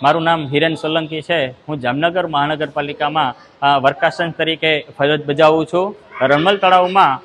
મારું નામ હિરેન સોલંકી છે. હું જામનગર મહાનગરપાલિકામાં વર્કાસન તરીકે ફરજ બજાવું છું. રણમલ તળાવમાં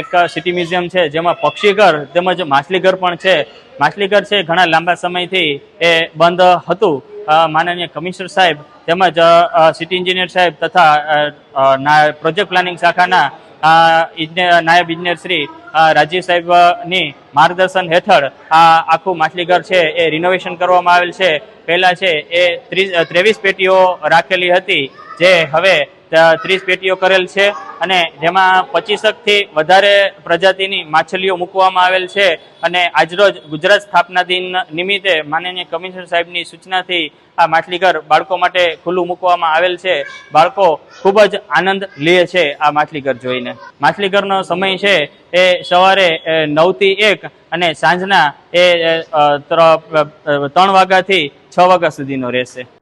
એક સિટી મ્યુઝિયમ છે, જેમાં પક્ષીઘર તેમજ માછલીઘર પણ છે. માછલીઘર છે, ઘણા લાંબા સમયથી એ બંધ હતું. માનનીય કમિશનર સાહેબ તેમજ સિટી એન્જિનિયર સાહેબ તથા પ્રોજેક્ટ પ્લાનિંગ શાખાના નાયબ ઇજનેર શ્રી રાજીવ સાહેબની માર્ગદર્શન હેઠળ આ આખું માછલીઘર છે, એ રિનોવેશન કરવામાં આવેલ છે. પહેલા છે, એ ત્રીસ, ત્રેવીસ પેટીઓ રાખેલી હતી, જે હવે ત્રીસ પેટીઓ કરેલ છે અને જેમાં પચીસકથી વધારે પ્રજાતિની માછલીઓ મૂકવામાં આવેલ છે અને આજરોજ ગુજરાત સ્થાપના દિન નિમિત્તે માનનીય કમિશનર સાહેબની સૂચનાથી આ માછલીઘર બાળકો માટે ખુલ્લું મૂકવામાં આવેલ છે. બાળકો ખૂબ જ આનંદ લે છે આ માછલીઘર જોઈને. માછલીઘરનો સમય છે એ સવારે નવથી એક અને સાંજના એ ત્રણ વાગ્યાથી છ વાગ્યા સુધીનો રહેશે.